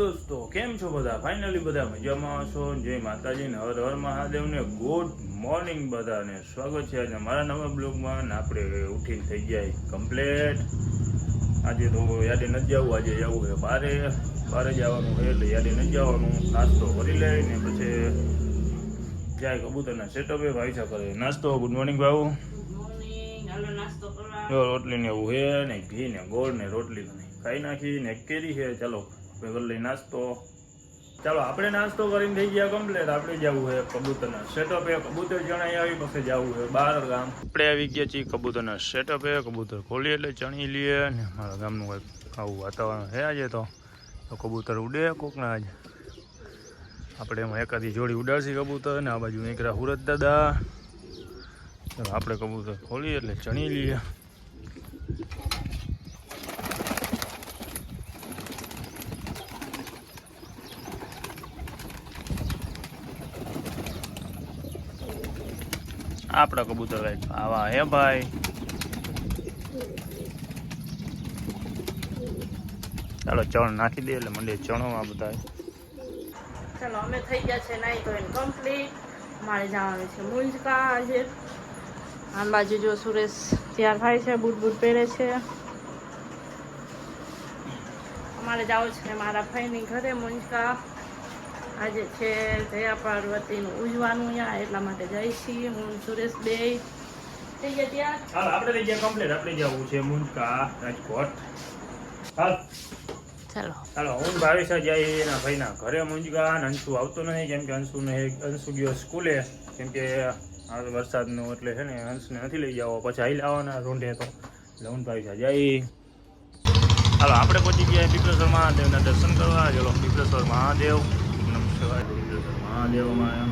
દોસ્તો કેમ છો બધા? ફાઇનલી બધા મજામાં છો? જય માતાજીને હર હર મહાદેવને ગુડ મોર્નિંગ બધાને. સ્વાગત છે આજે મારા નવા બ્લોગમાં ને આપણે ઉઠીને થઈ જાય કમ્પ્લેટ આજે તો યાદે નથી જવું આજે જવું છે બારે. બારે જવાનું છે એટલે યાદે નથી જવાનું. નાસ્તો કરી લઈને પછી જાય કબૂતરના સેટઅપે ભાઈ સા કરે નાસ્તો ગુડ મોર્નિંગ ભાવ રોટલી ને એવું છે ને ઘી ને ગોળ ને રોટલી ને ખાઈ નાખી ને કેરી છે. ચાલો ભેગર લઈ નાસ્તો. ચાલો, આપણે નાસ્તો કરીને થઈ ગયા કમ્પ્લીટ આપણે જવું છે કબૂતરના એ. કબૂતર જણાઈ આવી, પછી જવું છે બાર ગામ. આપણે આવી ગયા છીએ કબૂતરના એ. કબૂતર ખોલીએ એટલે ચણી લઈએ ને મારા ગામનું કંઈક આવું વાતાવરણ છે આજે તો. તો કબૂતર ઉડે કોકના આજે. આપણે એમાં એકાદી જોડી ઉડાડશી કબૂતર ને આ બાજુ નીકળ્યા હુરત દાદા. આપણે કબૂતર ખોલીએ એટલે ચણી લઈએ. આપણા કબૂતર કંઈક આવા હે ભાઈ? ચાલો ચણ નાખી દે એટલે મંડે ચણોમાં બધા ચાલો, અમે થઈ ગયા છે નાઈ તો કમ્પ્લીટ મારે જવાનું છે મુંજકા આજે. આમ બાજુ જો સુરેશ તૈયાર થાય છે, બૂટ બૂટ પહેરે છે. અમારે જવું છે મારા ભાઈની ઘરે મુંજકા. આજે છે જયા પાર્વતીનું ઉજવાનું યા એટલા માટે જઈ છીએ હું સુરેશ બે થઈ ગયા ત્યાં? હાલ આપણે લઈ ગયા કમ્પ્લીટ આપણે જવું છે મુંજકા રાજકોટ. હાલ. ચાલો. ચાલો હું ને ભાવેશા જઈએ એના ભાઈના ઘરે મુંજગા અને અંશુ આવતો નથી કેમ કે અંશુ ને અંશુ ગયો સ્કૂલે કેમ કે આ વરસાદનું એટલે છે ને અંશને નથી લઈ જાવો પછી હાઈ લાવવાના રૂંઢે તો. એટલે હું ને ભાવેશા જઈએ. હાલો આપણે પહોંચી ગયા પીપળેશ્વર મહાદેવના દર્શન કરવા. ચલો પીપળેશ્વર મહાદેવ. શિવાય પીપળેશ્વર મહાદેવમાં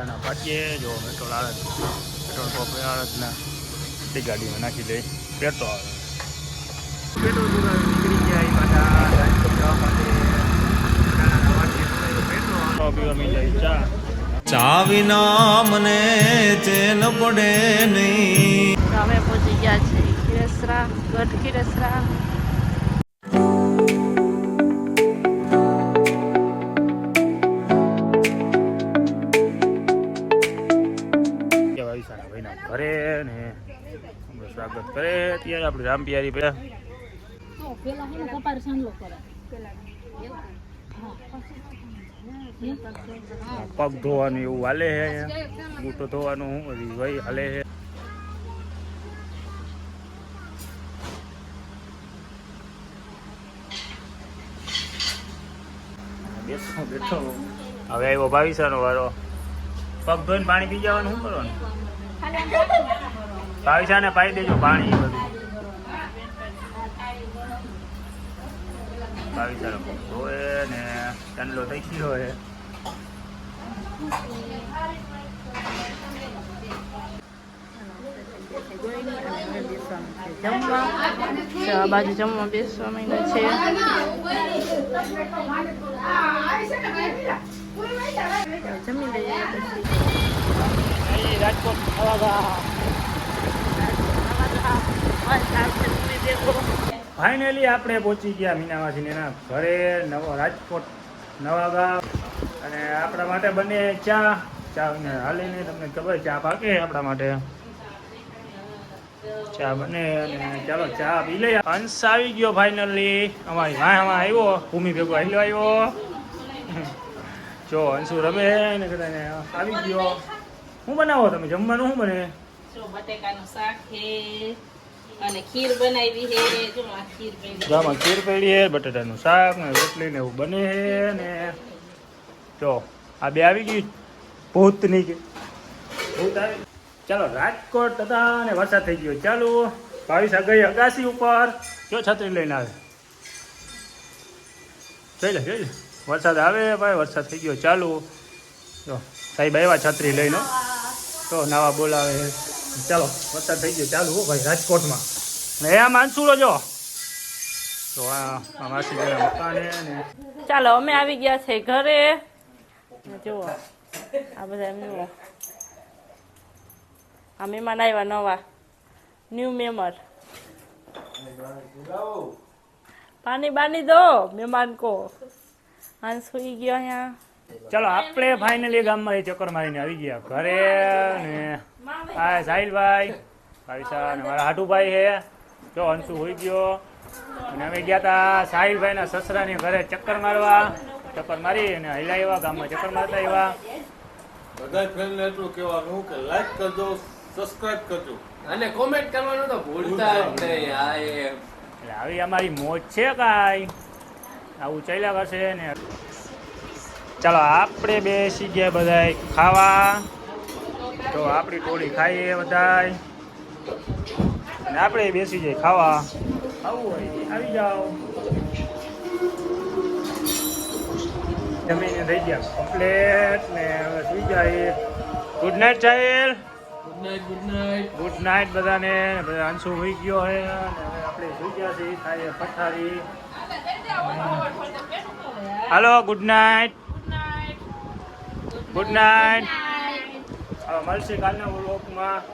વડાડાના પાટીએ જો પેટ્રોલ આરદ પેટ્રોલ પંપ આરદના તે ગાડીમાં નાખી દઈ પેટ્રોલ પેટ્રોલ પુરાવી નીકળી ગયા એ પાછા જવા માટે? વડાડાના પાટીએ પેટ્રોલ પીવા મિલ જાય ચા. ચા વિના મને ચેન પડે નહીં. અમે પહોંચી ગયા છે ખીરસરા ગઢ ખીરસરા. સ્વાગત કરે ત્યારે આપણે રામ પિયારી પેલા પગ ધોવાનું એવું હાલે છે બૂટો ધોવાનું હું બધી ભાઈ હાલે છે બેઠો બેઠો. હવે આવ્યો ભાવિસાનો વારો. પગ ધોઈને પાણી પી જવાનું શું કરવાનું? ભાવિસાને પાઈ દેજો પાણી બધું. ભાવિસાનો હોય ને ચાંદલો થઈ ગયો છે જમવા આ બાજુ જમવા બેસવા માંડ્યા છે. જમી લઈએ. રાજકોટ ફાઇનલી આપણે પહોંચી ગયા મીનાવાસીને ઘરે નવો રાજકોટ, નવા ગામ. અને આપણા માટે બને ચા. ચા હાલીને તમને ખબર ચા પાકે આપણા માટે? ચા બને ચાલો ચા પી લઈએ. હંસ આવી ગયો ફાઇનલી અમારી હા હા આવ્યો. ભૂમિ ભેગો આવ્યો આવ્યો. જો હંસુ રમે ને કદાચ આવી ગયો. શું બનાવો તમે? જમવાનું શું બને? બટેકાનું શાક છે. ખીર બનાવી છે. જો આ ખીર પડી બટાટાનું શાક ને રોટલી ને એવું બને છે ને. જો, આ બે આવી ગઈ. ભૂતની કે ભૂત આવી ચાલો, રાજકોટ હતા અને વરસાદ થઈ ગયો. ચાલો ભાવિસ આ ગઈ અગાસી ઉપર. જો છત્રી લઈને આવે. જોઈ લે જોઈ લે. વરસાદ આવે ભાઈ, વરસાદ થઈ ગયો. ચાલુ. જો, સાહેબ આવ્યા છત્રી લઈને. તો નવા બોલાવે. ચાલો વરસાદ થઈ ગયો ચાલુ હો ભાઈ રાજકોટમાં. ને આ માનસુડો જો. તો આ માસીજીના મકાને ને ચાલો અમે આવી ગયા છે ઘરે. જુઓ આ બધા એમ જુઓ. આ મહેમાન આવ્યા નવા. ન્યૂ મેમર પાણી બાની દો મહેમાન કો. હાંસ સુઈ ગયો અહીંયા. ચાલો આપણે ફાઇનલી ગામમાં એ ચક્કર મારીને આવી ગયા. ઘરે ને આ સાહિલભાઈ ભાઈસા ને મારા હાટુભાઈ છે. જો અંશુ હોઈ ગયો. અને અમે ગયા હતા સાહિલભાઈના સસરાની ઘરે ચક્કર મારવા. ચક્કર મારી અને હૈલા આવ્યા ગામમાં ચક્કર મારતા એવા બધા ફ્રેન્ડને એટલું કહેવાનું કે લાઈક કરજો સબસ્ક્રાઇબ કરજો. અને કોમેન્ટ કરવાનું તો ભૂલતા જ નહીં આ એ. આવી અમારી મોજ છે કાંઈ. આવું ચાલ્યા કરશે ને ચાલો આપણે બેસી ગયા બધાય. ખાવા. તો આપણી ટોળી ખાઈએ બધાય. અને આપણે બેસી જઈએ ખાવા. ખાવું હોય આવી જાઓ. જમીને થઈ ગયા. કમ્પ્લેટ ને હવે સુઈ જાય good night ચાહેલ good night good night good night બધાને. બધા અંશુ હોઈ ગયો હે અને હવે આપણે સુઈ ગયા છીએ ખાઈએ પથારી. હાલો ગુડ નાઇટ ગુડ નાઇટ મળશે કાલના વ્લોગમાં